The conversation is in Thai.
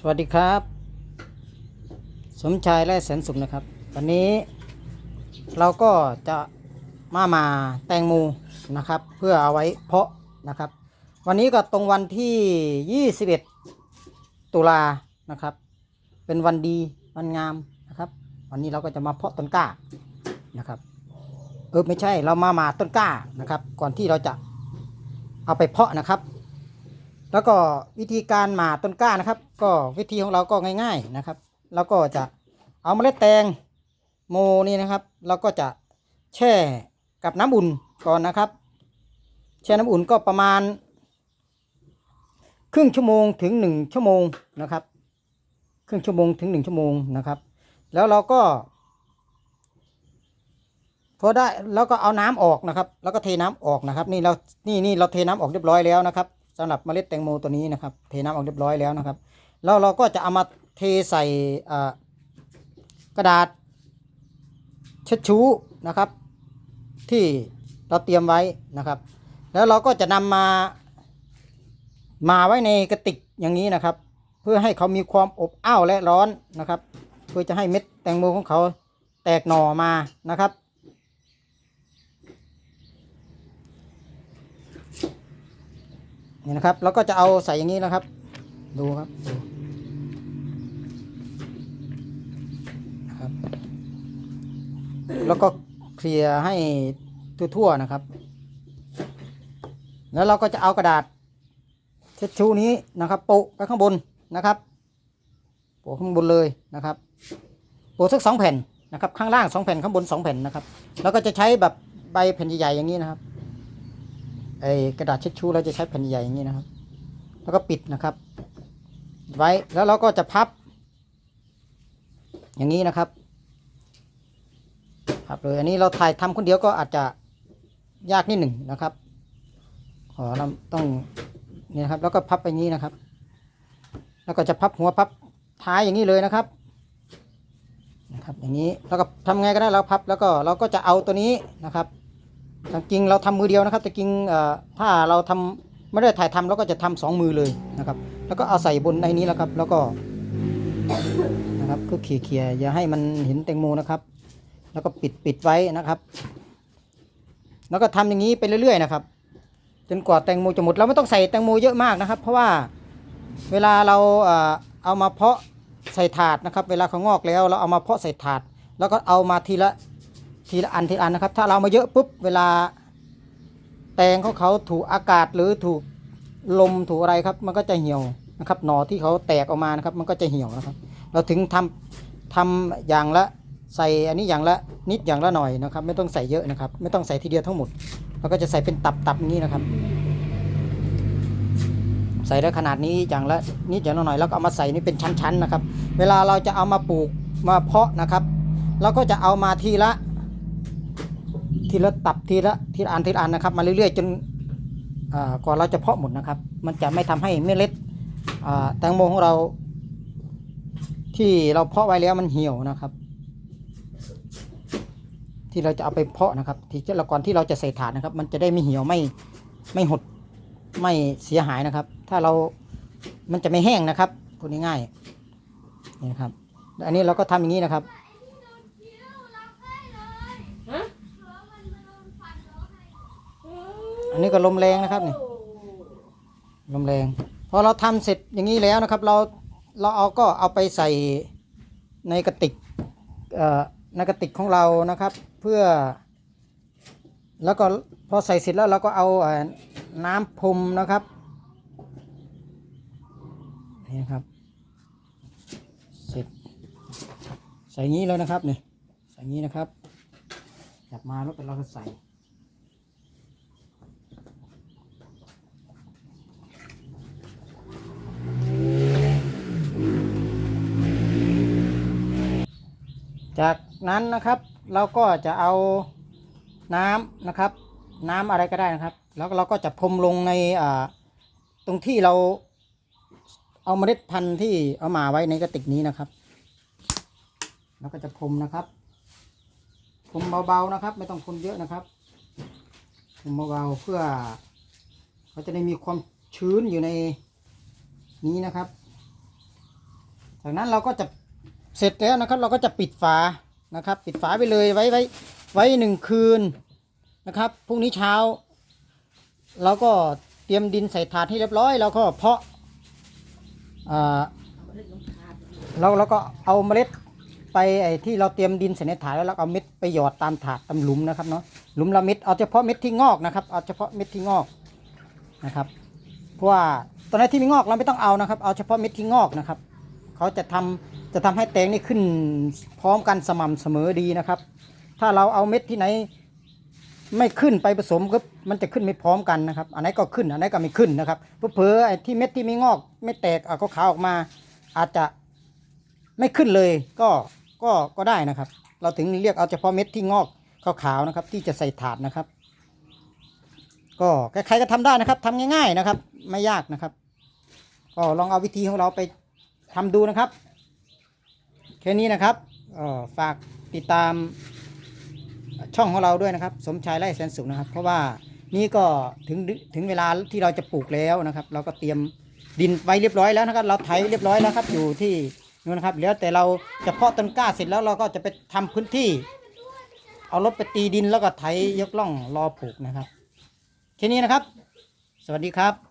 สวัสดีครับ สมชายและแสนสุขนะครับ วันนี้เราก็จะมามาแตงโมนะครับ เพื่อเอาไว้เพาะนะครับ วันนี้ก็ตรงวันที่ 21 ตุลานะครับ เป็นวันดีวันงามนะครับ วันนี้เราก็จะมาเพาะต้นกล้านะครับเออไม่ใช่เรามามาต้นกล้านะครับ ก่อนที่เราจะเอาไปเพาะนะครับ แล้วก็วิธีการหมาต้นกล้านะครับ ก็วิธีของเราก็ง่าย ๆนะครับเราก็จะเอาเมล็ดแตงโมนี่นะครับ เราก็จะแช่กับน้ำอุ่นก่อนนะครับ แช่น้ำอุ่นก็ประมาณ ครึ่งชั่วโมงถึงหนึ่งชั่วโมงนะครับ ครึ่งชั่วโมงถึงหนึ่งชั่วโมงนะครับ แล้วเราก็พอได้แล้วก็เอาน้ำออกนะครับ แล้วก็เทน้ำออกนะครับ นี่เรานี่นี่เราเทน้ำออกเรียบร้อยแล้วนะครับ สำหรับเมล็ดแตงโมตัวนี้นะครับ เทน้ำออกเรียบร้อยแล้วนะครับ แล้วเราก็จะเอามาเทใส่กระดาษเช็ดชูนะครับ ที่เราเตรียมไว้นะครับ แล้วเราก็จะนำมามาไว้ในกระติกอย่างนี้นะครับ เพื่อให้เขามีความอบอ้าวและร้อนนะครับ เพื่อจะให้เม็ดแตงโมของเขาแตกหน่อมานะครับ นี่นะครับแล้วก็จะเอาใส่อย่างนี้นะครับ ดูครับดูครับ แล้วก็เคลียร์ให้ทั่วๆนะครับ แล้วเราก็จะเอากระดาษเช็ดชูนี้นะครับโปะไปข้างบนนะครับโปะข้างบนเลยนะครับโปะสักสองแผ่นนะครับ ข้างล่างสองแผ่นข้างบนสองแผ่นนะครับ แล้วก็จะใช้แบบใบแผ่นใหญ่ๆอย่างนี้นะครับ ไอกระดาษเช็ดชูเราจะใช้แผ่นใหญ่อย่างนี้นะครับ แล้วก็ปิดนะครับ ไว้แล้วเราก็จะพับ อย่างนี้นะครับพับเลยอันนี้เราถ่ายทำคนเดียวก็อาจจะยากนิดหนึ่งนะครับ ขอเราต้องนี่นะครับ แล้วก็พับไปงนี้นะครับ แล้วก็จะพับหัวพับท้ายอย่างนี้เลยนะครับนะครับอย่างนี้แล้วก็ทำไงก็ได้เราพับแล้วก็เราก็จะเอาตัวนี้นะครับ จริงเราทำมือเดียวนะครับแต่จริงถ้าเราทำไม่ได้ถ่ายทำเราก็จะทำสองมือเลยนะครับ แล้วก็เอาใส่บนในนี้แล้วครับ แล้วก็นะครับก็เขี่ยๆอย่าให้มันเห็นแตงโมนะครับ แล้วก็ปิดปิดไว้นะครับ แล้วก็ทำอย่างนี้ไปเรื่อยๆนะครับ จนกว่าแตงโมจะหมดเราไม่ต้องใส่แตงโมเยอะมากนะครับ เพราะว่าเวลาเราเอามาเพาะใส่ถาดนะครับ เวลาเขางอกแล้วเราเอามาเพาะใส่ถาด แล้วก็เอามาทีละ ทีละอันทีละอันนะครับ ถ้าเรามาเยอะปุ๊บเวลาแตงของเขาถูกอากาศหรือถูกลมถูกอะไรครับ มันก็จะเหี่ยวนะครับหนอที่เขาแตกออกมานะครับ มันก็จะเหี่ยวนะครับ เราถึงทำทำอย่างละใส่อันนี้อย่างละนิดอย่างละหน่อยนะครับ ไม่ต้องใส่เยอะนะครับ ไม่ต้องใส่ทีเดียวทั้งหมดเราก็จะใส่เป็นตับๆอย่างนี้นะครับ ใส่ได้ขนาดนี้อย่างละนิดอย่างละหน่อยแล้วก็เอามาใส่นี่เป็นชั้นๆนะครับ เวลาเราจะเอามาปลูกมาเพาะนะครับ เราก็จะเอามาทีละ ทีละตับทีละทีละอันทีละอันนะครับ มาเรื่อยๆจนอ่ากว่าเราจะเพาะหมดนะครับ มันจะไม่ทำให้เมล็ดแตงโมของเรา ที่เราเพาะไว้แล้วมันเหี่ยวนะครับ ที่เราจะเอาไปเพาะนะครับ ที่จะก่อนที่เราจะใส่ถาดนะครับ มันจะได้ไม่เหี่ยวไม่ไม่หดไม่เสียหายนะครับ ถ้าเรา มันจะไม่แห้งนะครับพูดง่ายๆนี่นะครับ อันนี้เราก็ทำอย่างนี้นะครับ อันนี้ก็ลมแรงนะครับนี่ลมแรง พอเราทำเสร็จอย่างนี้แล้วนะครับ เราเราเอาก็เอาไปใส่ในกระติกเอ่อในกระติกของเรานะครับ เพื่อ แล้วก็พอใส่เสร็จแล้วเราก็เอาน้ำพรมนะครับนี่นะครับเสร็จใส่งี้เลยนะครับนี่ใส่งี้นะครับจับมาแล้วก็เราก็ใส่ จากนั้นนะครับเราก็จะเอาน้ำนะครับ น้ำอะไรก็ได้นะครับ แล้วเราก็จะพรมลงในตรงที่เราเอาเมล็ดพันธุ์ที่เอามาไว้ในกระติกนี้นะครับแล้วก็จะพรมนะครับพรมเบาๆนะครับ ไม่ต้องพรมเยอะนะครับพรมเบาๆเพื่อเขาจะได้มีความชื้นอยู่ในนี้นะครับ จากนั้นเราก็จะ เสร็จแล้วนะครับ เราก็จะปิดฝานะครับ ปิดฝาไปเลยไว้ไว้ไว้หนึ่งคืนนะครับพรุ่งนี้เช้าเราก็เตรียมดินใส่ถาดให้เรียบร้อยเราก็เพาะเราเราก็เอาเมล็ดไปไอ้ที่เราเตรียมดินใส่ในถาดแล้วเราเอาเม็ดไปหยอดตามถาดตามหลุมนะครับเนาะหลุมละเม็ดเอาเฉพาะเม็ดที่งอกนะครับเอาเฉพาะเม็ดที่งอกนะครับเพราะว่าตอนนี้ที่ไม่งอกเราไม่ต้องเอานะครับ เอาเฉพาะเม็ดที่งอกนะครับ เขาจะทำ จะทำให้แตงนี่ขึ้นพร้อมกันสม่ำเสมอดีนะครับ ถ้าเราเอาเม็ดที่ไหน ไม่ขึ้นไปผสมก็มันจะขึ้นไม่พร้อมกันนะครับ อันไหนก็ขึ้นอันไหนก็ไม่ขึ้นนะครับเผลอไอ้ที่เม็ดที่ไม่งอก ไม่แตกเอาขาวออกมา อาจจะไม่ขึ้นเลยก็ก็ก็ได้นะครับ เราถึงเรียกเอาเฉพาะเม็ดที่งอกขาวๆนะครับ ที่จะใส่ถาดนะครับ ก็ใครๆก็ทำได้นะครับทำง่าย ๆนะครับ ไม่ยากนะครับ ก็ลองเอาวิธีของเราไปทำดูนะครับ ค่นี้นะครับฝากติดตามช่องของเราด้วยนะครับ สมชายไร่แสนสุขนะครับ เพราะว่านี่ก็ถึงถึงเวลาที่เราจะปลูกแล้วนะครับ เราก็เตรียมดินไว้เรียบร้อยแล้วนะครับ เราไถเรียบร้อยแล้วครับ อยู่ที่นู่นนะครับแล้วแต่เราจะเพาะต้นกล้าเสร็จแล้วเราก็จะไปทำพื้นที่ เอารถไปตีดินแล้วก็ไถยกล่องรอปลูกนะครับ แค่นี้นะครับ สวัสดีครับ